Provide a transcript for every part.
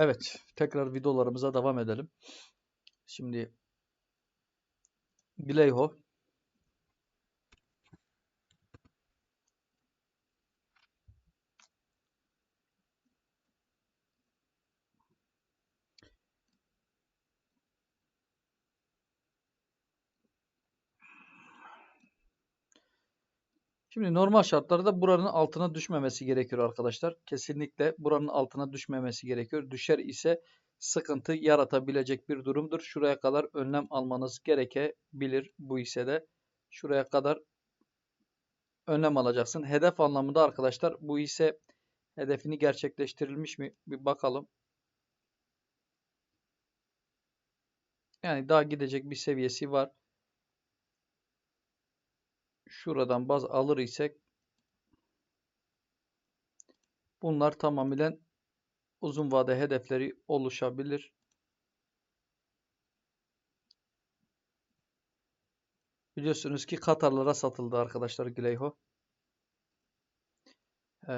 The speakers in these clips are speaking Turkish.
Evet, tekrar videolarımıza devam edelim. Şimdi Gleiho Şimdi normal şartlarda buranın altına düşmemesi gerekiyor arkadaşlar. Kesinlikle buranın altına düşmemesi gerekiyor. Düşer ise sıkıntı yaratabilecek bir durumdur. Şuraya kadar önlem almanız gerekebilir bu ise de. Şuraya kadar önlem alacaksın. Hedef anlamında arkadaşlar bu ise hedefini gerçekleştirilmiş mi? Bir bakalım. Yani daha gidecek bir seviyesi var. Şuradan baz alır isek bunlar tamamen uzun vade hedefleri oluşabilir. Biliyorsunuz ki Katarlara satıldı arkadaşlar Gleiho. Ee,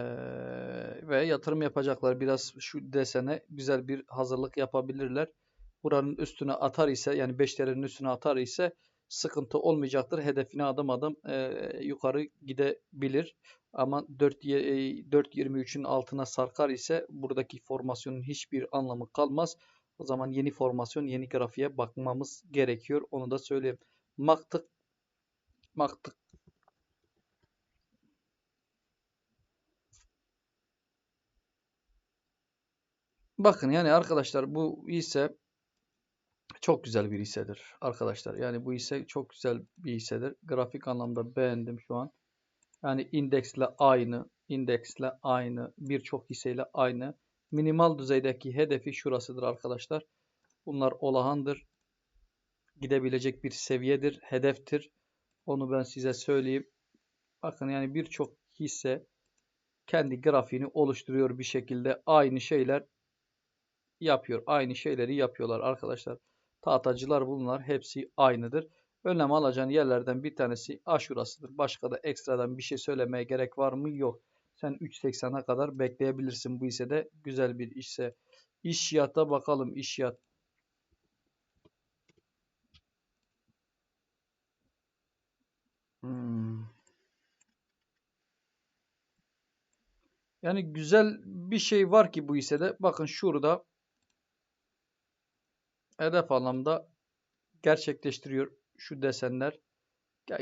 ve yatırım yapacaklar. Biraz şu desene güzel bir hazırlık yapabilirler. Buranın üstüne atar ise yani 5 TL'nin üstüne atar ise sıkıntı olmayacaktır. Hedefine adım adım e, yukarı gidebilir. Ama 4.23'ün altına sarkar ise buradaki formasyonun hiçbir anlamı kalmaz. O zaman yeni formasyon, yeni grafiğe bakmamız gerekiyor. Onu da söyleyeyim. Maktık maktık Bakın yani arkadaşlar bu ise çok güzel bir hissedir arkadaşlar. Yani bu hisse çok güzel bir hissedir. Grafik anlamda beğendim şu an. Yani indeksle aynı, indeksle aynı, birçok hisseyle aynı. Minimal düzeydeki hedefi şurasıdır arkadaşlar. Bunlar olahandır. Gidebilecek bir seviyedir, hedeftir. Onu ben size söyleyeyim. Bakın yani birçok hisse kendi grafiğini oluşturuyor bir şekilde. Aynı şeyler yapıyor. Aynı şeyleri yapıyorlar arkadaşlar. Tahtacılar bunlar hepsi aynıdır. Önlem alacağın yerlerden bir tanesi aşurasıdır. Başka da ekstradan bir şey söylemeye gerek var mı? Yok. Sen 3.80'a kadar bekleyebilirsin. Bu ise de güzel bir işse. İş yata bakalım. İş yat. Hmm. Yani güzel bir şey var ki bu ise de. Bakın şurada hedef anlamda gerçekleştiriyor şu desenler.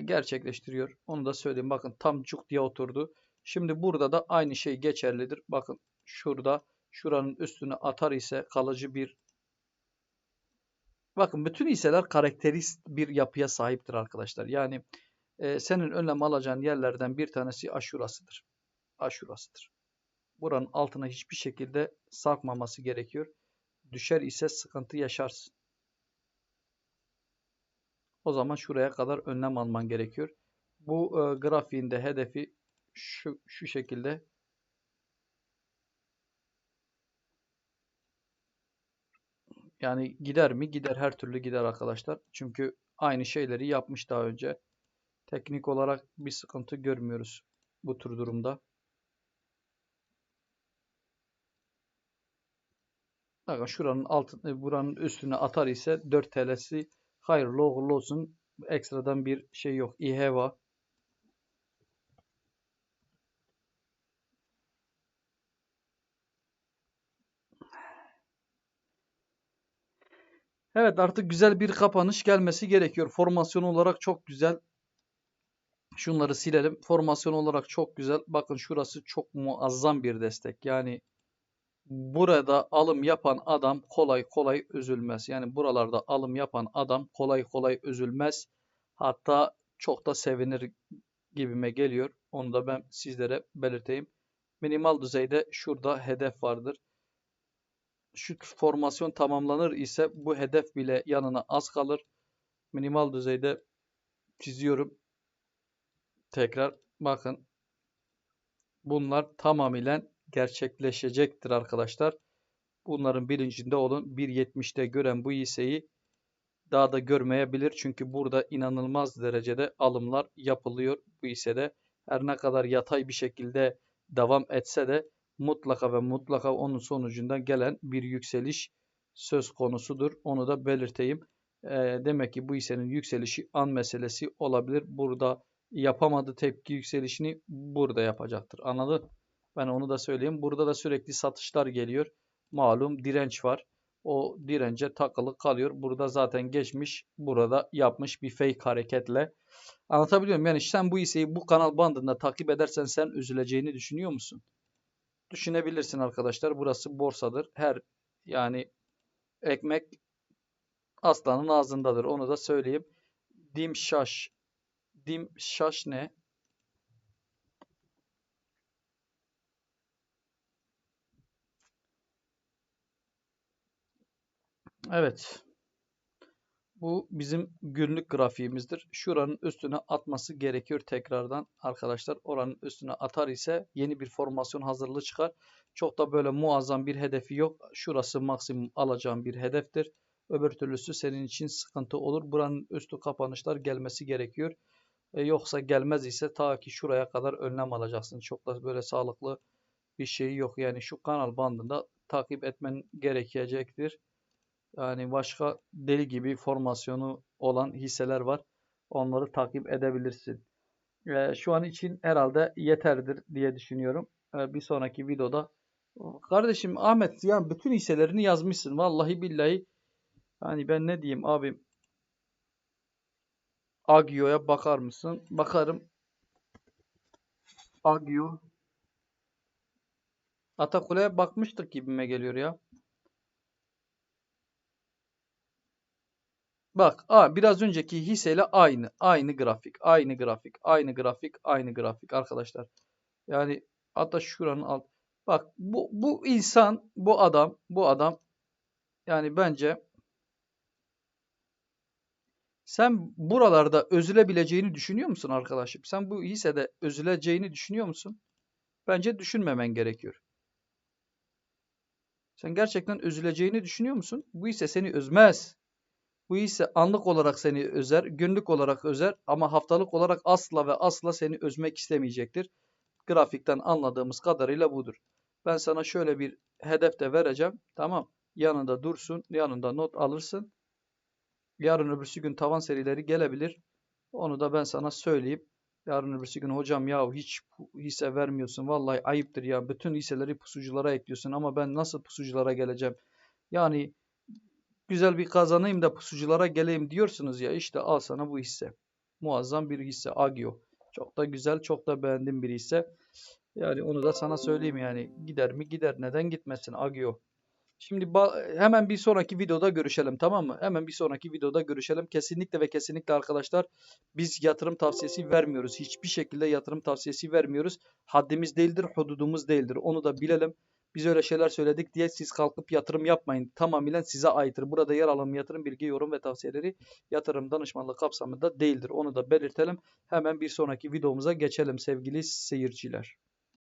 Gerçekleştiriyor. Onu da söyleyeyim. Bakın tam cuk diye oturdu. Şimdi burada da aynı şey geçerlidir. Bakın şurada şuranın üstüne atar ise kalıcı bir Bakın bütün hisseler karakterist bir yapıya sahiptir arkadaşlar. Yani e, senin önlem alacağın yerlerden bir tanesi aşurasıdır. Aşurasıdır. Buranın altına hiçbir şekilde sarkmaması gerekiyor. Düşer ise sıkıntı yaşarsın. O zaman şuraya kadar önlem alman gerekiyor. Bu e, grafiğinde hedefi şu, şu şekilde yani gider mi? Gider her türlü gider arkadaşlar. Çünkü aynı şeyleri yapmış daha önce. Teknik olarak bir sıkıntı görmüyoruz bu tür durumda. Bakın şuranın altı, buranın üstüne atar ise 4 TL'si hayırlı uğurlu olsun. Ekstradan bir şey yok. İHEVA. Evet artık güzel bir kapanış gelmesi gerekiyor. Formasyon olarak çok güzel. Şunları silelim. Formasyon olarak çok güzel. Bakın şurası çok muazzam bir destek. Yani burada alım yapan adam kolay kolay üzülmez. Yani buralarda alım yapan adam kolay kolay üzülmez. Hatta çok da sevinir gibime geliyor. Onu da ben sizlere belirteyim. Minimal düzeyde şurada hedef vardır. Şu formasyon tamamlanır ise bu hedef bile yanına az kalır. Minimal düzeyde çiziyorum. Tekrar bakın. Bunlar tamamıyla gerçekleşecektir arkadaşlar. Bunların bilincinde olun. 1.70'te gören bu hisseyi daha da görmeyebilir. Çünkü burada inanılmaz derecede alımlar yapılıyor bu hissede. Her ne kadar yatay bir şekilde devam etse de mutlaka ve mutlaka onun sonucunda gelen bir yükseliş söz konusudur. Onu da belirteyim. Ee, demek ki bu hissenin yükselişi an meselesi olabilir. Burada yapamadı tepki yükselişini burada yapacaktır. Anladın? Ben onu da söyleyeyim. Burada da sürekli satışlar geliyor. Malum direnç var. O dirence takılı kalıyor. Burada zaten geçmiş. Burada yapmış bir fake hareketle. Anlatabiliyor muyum? Yani sen bu hisseyi bu kanal bandında takip edersen sen üzüleceğini düşünüyor musun? Düşünebilirsin arkadaşlar. Burası borsadır. Her yani ekmek aslanın ağzındadır. Onu da söyleyeyim. Dim şaş. Dim şaş ne? Evet. Bu bizim günlük grafiğimizdir. Şuranın üstüne atması gerekiyor tekrardan arkadaşlar. Oranın üstüne atar ise yeni bir formasyon hazırlığı çıkar. Çok da böyle muazzam bir hedefi yok. Şurası maksimum alacağım bir hedeftir. Öbür türlüsü senin için sıkıntı olur. Buranın üstü kapanışlar gelmesi gerekiyor. E, yoksa gelmez ise ta ki şuraya kadar önlem alacaksın. Çok da böyle sağlıklı bir şey yok. Yani şu kanal bandında takip etmen gerekecektir. Yani başka deli gibi formasyonu olan hisseler var. Onları takip edebilirsin. E, şu an için herhalde yeterdir diye düşünüyorum. E, bir sonraki videoda Kardeşim Ahmet ya bütün hisselerini yazmışsın. Vallahi billahi hani ben ne diyeyim abim Agio'ya bakar mısın? Bakarım. Agio. Atakule'ye bakmıştık gibime geliyor ya. Bak, a biraz önceki hisseyle aynı, aynı grafik, aynı grafik, aynı grafik, aynı grafik arkadaşlar. Yani hatta şuranın alt. Bak bu bu insan, bu adam, bu adam yani bence sen buralarda özülebileceğini düşünüyor musun arkadaşım? Sen bu hissede özüleceğini düşünüyor musun? Bence düşünmemen gerekiyor. Sen gerçekten üzüleceğini düşünüyor musun? Bu hisse seni üzmez. Bu ise anlık olarak seni özer, günlük olarak özer ama haftalık olarak asla ve asla seni özmek istemeyecektir. Grafikten anladığımız kadarıyla budur. Ben sana şöyle bir hedef de vereceğim. Tamam. Yanında dursun, yanında not alırsın. Yarın öbürsü gün tavan serileri gelebilir. Onu da ben sana söyleyeyim. Yarın öbürsü gün hocam ya hiç hisse vermiyorsun. Vallahi ayıptır ya. Bütün hisseleri pusuculara ekliyorsun ama ben nasıl pusuculara geleceğim? Yani güzel bir kazanayım da pusuculara geleyim diyorsunuz ya işte al sana bu hisse. Muazzam bir hisse Agio. Çok da güzel, çok da beğendim bir hisse. Yani onu da sana söyleyeyim yani gider mi gider neden gitmesin Agio. Şimdi hemen bir sonraki videoda görüşelim tamam mı? Hemen bir sonraki videoda görüşelim. Kesinlikle ve kesinlikle arkadaşlar biz yatırım tavsiyesi vermiyoruz. Hiçbir şekilde yatırım tavsiyesi vermiyoruz. Haddimiz değildir, hududumuz değildir. Onu da bilelim. Biz öyle şeyler söyledik diye siz kalkıp yatırım yapmayın. Tamamen size aittir. Burada yer alan yatırım bilgi, yorum ve tavsiyeleri yatırım danışmanlığı kapsamında değildir. Onu da belirtelim. Hemen bir sonraki videomuza geçelim sevgili seyirciler.